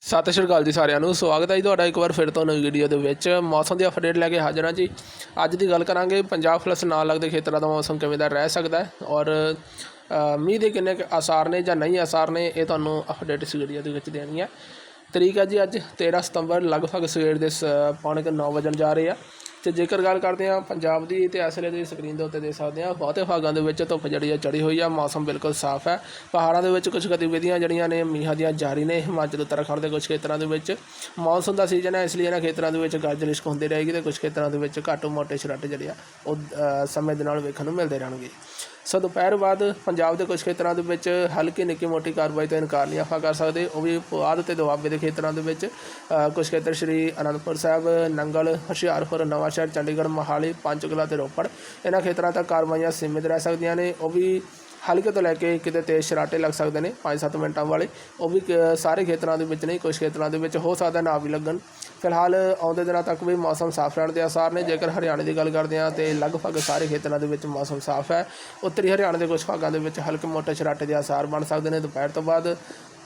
ਸਤਿ ਸ਼੍ਰੀ ਅਕਾਲ ਜੀ ਸਾਰਿਆਂ ਨੂੰ। ਸਵਾਗਤ ਹੈ ਜੀ ਤੁਹਾਡਾ ਇੱਕ ਵਾਰ ਫਿਰ ਤੋਂ ਨਵੀਂ ਵੀਡੀਓ ਦੇ ਵਿੱਚ। ਮੌਸਮ ਦੀ ਅਪਡੇਟ ਲੈ ਕੇ ਹਾਜ਼ਰ ਹਾਂ ਜੀ। ਅੱਜ ਦੀ ਗੱਲ ਕਰਾਂਗੇ, ਪੰਜਾਬ ਪਲੱਸ ਨਾਲ ਲੱਗਦੇ ਖੇਤਰਾਂ ਦਾ ਮੌਸਮ ਕਿਵੇਂ ਦਾ ਰਹਿ ਸਕਦਾ ਹੈ ਔਰ ਮੀਂਹ ਦੇ ਕਿੰਨੇ ਕੁ ਆਸਾਰ ਨੇ ਜਾਂ ਨਹੀਂ ਅਸਾਰ ਨੇ, ਇਹ ਤੁਹਾਨੂੰ ਅਪਡੇਟ ਇਸ ਵੀਡੀਓ ਦੇ ਵਿੱਚ ਦੇਣੀ ਹੈ। ਤਰੀਕ ਹੈ ਜੀ ਅੱਜ 13 ਸਤੰਬਰ, ਲਗਭਗ ਸਵੇਰ ਦੇ ਸ- ਪੌਣੇ ਕੁ 9 ਵਜਣ ਜਾ ਰਹੇ ਆ। ਤੇ ਜੇਕਰ ਗੱਲ ਕਰਦੇ ਹਾਂ ਪੰਜਾਬ ਦੀ ਤੇ ਇਸ ਵੇਲੇ ਦੀ ਸਕਰੀਨ ਦੇ ਉੱਤੇ ਦੇਖ ਸਕਦੇ ਹਾਂ, ਬਹੁਤੇ ਭਾਗਾਂ ਦੇ ਵਿੱਚ ਧੁੱਪ ਜਿਹੜੀ ਆ ਚੜੀ ਹੋਈ ਆ, ਮੌਸਮ ਬਿਲਕੁਲ ਸਾਫ਼ ਹੈ। ਪਹਾੜਾਂ ਦੇ ਵਿੱਚ ਕੁਝ ਗਤੀਵਿਧੀਆਂ ਜਿਹੜੀਆਂ ਨੇ ਮੀਂਹਾਂ ਦੀਆਂ ਜਾਰੀ ਨੇ, ਹਿਮਾਚਲ, ਉੱਤਰਾਖੰਡ ਦੇ ਕੁਝ ਖੇਤਰਾਂ ਦੇ ਵਿੱਚ। ਮੌਨਸੂਨ ਦਾ ਸੀਜ਼ਨ ਹੈ, ਇਸ ਲਈ ਇਹਨਾਂ ਖੇਤਰਾਂ ਦੇ ਵਿੱਚ ਗੱਜ ਲਿਸ਼ਕ ਹੁੰਦੀ ਰਹੇਗੀ ਤੇ ਕੁਝ ਖੇਤਰਾਂ ਦੇ ਵਿੱਚ ਘੱਟ ਮੋਟੇ ਛਰਾਟੇ ਜਿਹੜੇ ਆ, ਉਹ ਸਮੇਂ ਦੇ ਨਾਲ ਵੇਖਣ ਨੂੰ ਮਿਲਦੇ ਰਹਿਣਗੇ। ਸੋ ਦੁਪਹਿਰ ਬਾਅਦ ਪੰਜਾਬ ਦੇ ਕੁਝ ਖੇਤਰਾਂ ਦੇ ਵਿੱਚ ਹਲਕੀ ਨਿੱਕੀ ਮੋਟੀ ਕਾਰਵਾਈ ਤੋਂ ਇਨਕਾਰ ਨਹੀਂ ਆਪਾਂ ਕਰ ਸਕਦੇ। ਉਹ ਵੀ ਪੁਆਧ ਤੇ ਦੁਆਬੇ ਦੇ ਖੇਤਰਾਂ ਦੇ ਵਿੱਚ ਅ, ਕੁਝ ਖੇਤਰ ਸ਼੍ਰੀ ਅਨੰਦਪੁਰ ਸਾਹਿਬ ਨੰਗਲ ਹੁਸ਼ਿਆਰਪੁਰ ਨਵਾਂਸ਼ਹਿਰ ਚੰਡੀਗੜ੍ਹ ਮੋਹਾਲੀ ਪੰਚਕੂਲਾ ਤੇ ਰੋਪੜ। ਇਹਨਾਂ ਖੇਤਰਾਂ ਤੱਕ ਕਾਰਵਾਈਆਂ ਸੀਮਿਤ ਰਹਿ ਸਕਦੀਆਂ ਨੇ। ਉਹ ਵੀ ਹਲਕੇ ਤੋਂ ਲੈ ਕੇ ਕਿਤੇ ਤੇਜ਼ ਸ਼ਰਾਟੇ ਲੱਗ ਸਕਦੇ ਨੇ 5-7 ਮਿੰਟਾਂ ਵਾਲੇ। ਉਹ ਵੀ ਸਾਰੇ ਖੇਤਰਾਂ ਦੇ ਵਿੱਚ ਨਹੀਂ ਕੁਝ ਖੇਤਰਾਂ ਦੇ ਵਿੱਚ ਹੋ ਸਕਦਾ ਨਾ ਵੀ ਲੱਗਣ। ਫਿਲਹਾਲ ਆਉਂਦੇ ਦਿਨਾਂ ਤੱਕ ਵੀ ਮੌਸਮ ਸਾਫ਼ ਰਹਿਣ ਦੇ ਆਸਾਰ ਨੇ। ਜੇਕਰ ਹਰਿਆਣੇ ਦੀ ਗੱਲ ਕਰਦੇ ਹਾਂ ਤੇ ਲਗਭਗ ਸਾਰੇ ਖੇਤਰਾਂ ਦੇ ਵਿੱਚ ਮੌਸਮ ਸਾਫ਼ ਹੈ। ਉੱਤਰੀ ਹਰਿਆਣਾ ਦੇ ਕੁਝ ਭਾਗਾਂ ਦੇ ਵਿੱਚ ਹਲਕੇ ਮੋਟੇ ਸ਼ਰਾਟੇ ਦੇ ਆਸਾਰ ਬਣ ਸਕਦੇ ਨੇ। ਦੁਪਹਿਰ ਤੋਂ ਬਾਅਦ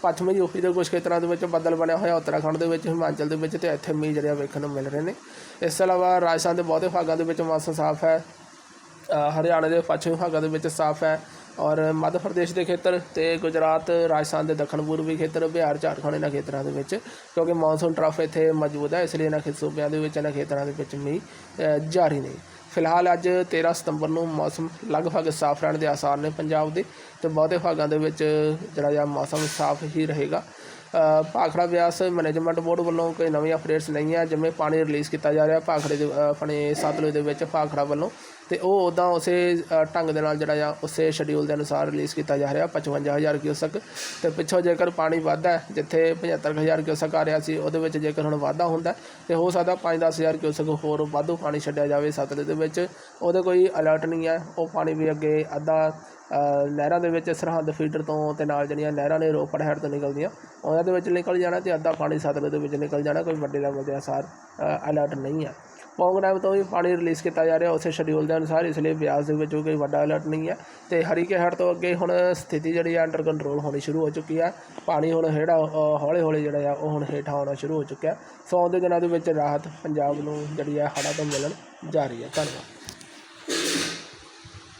ਪੱਛਮੀ ਯੂਪੀ ਦੇ ਕੁਝ ਖੇਤਰਾਂ ਦੇ ਵਿੱਚ ਬੱਦਲ ਬਣਿਆ ਹੋਇਆ। ਉੱਤਰਾਖੰਡ ਦੇ ਵਿੱਚ ਹਿਮਾਚਲ ਦੇ ਵਿੱਚ ਤੇ ਇੱਥੇ ਮੀਂਹ ਜਿਹੜੇ ਆ ਵੇਖਣ ਨੂੰ ਮਿਲ ਰਹੇ ਨੇ। ਇਸ ਤੋਂ ਇਲਾਵਾ ਰਾਜਸਥਾਨ ਦੇ ਬਹੁਤੇ ਭਾਗਾਂ ਦੇ ਵਿੱਚ ਮੌਸਮ ਸਾਫ਼ ਹੈ। ਅ, ਹਰਿਆਣਾ ਦੇ ਪੱਛਮੀ ਭਾਗਾਂ ਦੇ ਵਿੱਚ ਸਾਫ਼ ਹੈ। ਔਰ ਮੱਧ ਪ੍ਰਦੇਸ਼ ਦੇ ਖੇਤਰ ਤੇ ਗੁਜਰਾਤ, ਰਾਜਸਥਾਨ ਦੇ ਦੱਖਣ ਪੂਰਬੀ ਖੇਤਰ, ਬਿਹਾਰ, ਝਾਰਖੰਡ ਇਹਨਾਂ ਖੇਤਰਾਂ ਦੇ ਵਿੱਚ, ਕਿਉਂਕਿ ਮੌਨਸੂਨ ਟਰਫ ਇੱਥੇ ਮੌਜੂਦ ਹੈ, ਇਸ ਲਈ ਇਹਨਾਂ ਖੇ- ਸੂਬਿਆਂ ਦੇ ਵਿੱਚ, ਇਹਨਾਂ ਖੇਤਰਾਂ ਦੇ ਵਿੱਚ ਮੀਂਹ ਜਾਰੀ ਨੇ। ਫਿਲਹਾਲ ਅੱਜ 13 ਸਤੰਬਰ ਨੂੰ ਮੌਸਮ ਲਗਭਗ ਸਾਫ਼ ਰਹਿਣ ਦੇ ਆਸਾਰ ਨੇ ਪੰਜਾਬ ਦੇ ਤੇ ਬਹੁਤੇ ਭਾਗਾਂ ਦੇ ਵਿੱਚ ਜਿਹੜਾ ਜਿਹਾ ਮੌਸਮ ਸਾਫ਼ ਹੀ ਰਹੇਗਾ। ਭਾਖੜਾ ਵਿਆਸ ਮੈਨੇਜਮੈਂਟ ਬੋਰਡ ਵੱਲੋਂ ਕੋਈ ਨਵੀਂ ਅਪਡੇਟਸ ਨਹੀਂ ਹੈ, ਜਿਵੇਂ ਪਾਣੀ ਰਿਲੀਜ਼ ਕੀਤਾ ਜਾ ਰਿਹਾ, ਭਾਖੜੇ ਦੇ ਆਪਣੇ ਸਤਲੁਜ ਦੇ ਵਿੱਚ ਭਾਖੜਾ ਵੱਲੋਂ ਤੇ ਉਹ ਉਦਾਂ ਉਸੇ ਢੰਗ ਦੇ ਨਾਲ ਜਿਹੜਾ ਆ ਉਸੇ ਸ਼ਡਿਊਲ ਦੇ ਅਨੁਸਾਰ ਰਿਲੀਜ਼ ਕੀਤਾ ਜਾ ਰਿਹਾ 55000 ਕਿਊਸਕ। ਤੇ ਪਿੱਛੋਂ ਜੇਕਰ ਪਾਣੀ ਵੱਧਦਾ ਹੈ, ਜਿੱਥੇ 75000 ਕਿਊਸਕ ਆ ਰਿਹਾ ਸੀ ਉਹਦੇ ਵਿੱਚ ਜੇਕਰ ਹੁਣ ਵਾਧਾ ਹੁੰਦਾ ਹੈ, ਤੇ ਹੋ ਸਕਦਾ 5-10000 ਕਿਊਸਕ ਹੋਰ ਵਾਧੂ ਪਾਣੀ ਛੱਡਿਆ ਜਾਵੇ ਸਤਲੁਜ ਦੇ ਵਿੱਚ। ਉਹਦੇ ਕੋਈ ਅਲਰਟ ਨਹੀਂ ਹੈ ਉਹ ਪਾਣੀ ਵੀ ਅੱਗੇ ਅੱਧਾ ਨਹਿਰਾਂ ਦੇ ਵਿੱਚ ਸਰਹੰਦ ਫੀਡਰ ਤੋਂ ਤੇ ਨਾਲ ਜਿਹੜੀਆਂ ਨਹਿਰਾਂ ਨੇ ਰੋਪੜ ਹੈਡ ਤੋਂ ਨਿਕਲਦੀਆਂ ਉਹਨਾਂ ਦੇ ਵਿੱਚ ਨਿਕਲ ਜਾਣਾ ਤੇ ਅੱਧਾ ਪਾਣੀ ਸਤਲੁਜ ਦੇ ਵਿੱਚ ਨਿਕਲ ਜਾਣਾ ਕੋਈ ਵੱਡੇ ਲੈਵਲ ਦੇ ਅਸਾਰ ਅਲਰਟ ਨਹੀਂ ਹੈ। ਪੌਂਗ ਡੈਮ ਤੋਂ ਵੀ ਪਾਣੀ ਰਿਲੀਜ਼ ਕੀਤਾ ਜਾ ਰਿਹਾ ਉਸੇ ਸ਼ਡਿਊਲ ਦੇ ਅਨੁਸਾਰ, ਇਸ ਲਈ ਬਿਆਸ ਦੇ ਵਿੱਚ ਕੋਈ ਵੱਡਾ ਅਲਰਟ ਨਹੀਂ ਹੈ। ਤੇ ਹਰੀਕੇ ਹੈਡ ਤੋਂ ਅੱਗੇ ਹੁਣ ਸਥਿਤੀ ਜਿਹੜੀ ਹੈ ਅੰਡਰ ਕੰਟਰੋਲ ਹੋਣੀ ਸ਼ੁਰੂ ਹੋ ਚੁੱਕੀ ਹੈ। ਪਾਣੀ ਹੁਣ ਹੇੜਾ ਹੌਲੇ ਹੌਲੇ ਜਿਹੜਾ ਆ, ਉਹ ਹੁਣ ਹੇਠਾਂ ਆਉਣਾ ਸ਼ੁਰੂ ਹੋ ਚੁੱਕਿਆ ਸੋ ਦੇ ਦਿਨਾਂ ਦੇ ਵਿੱਚ ਰਾਹਤ ਪੰਜਾਬ ਨੂੰ ਜਿਹੜੀ ਹੈ ਹੜ੍ਹਾਂ ਤੋਂ ਮਿਲਣ ਜਾ ਰਹੀ ਹੈ। ਧੰਨਵਾਦ।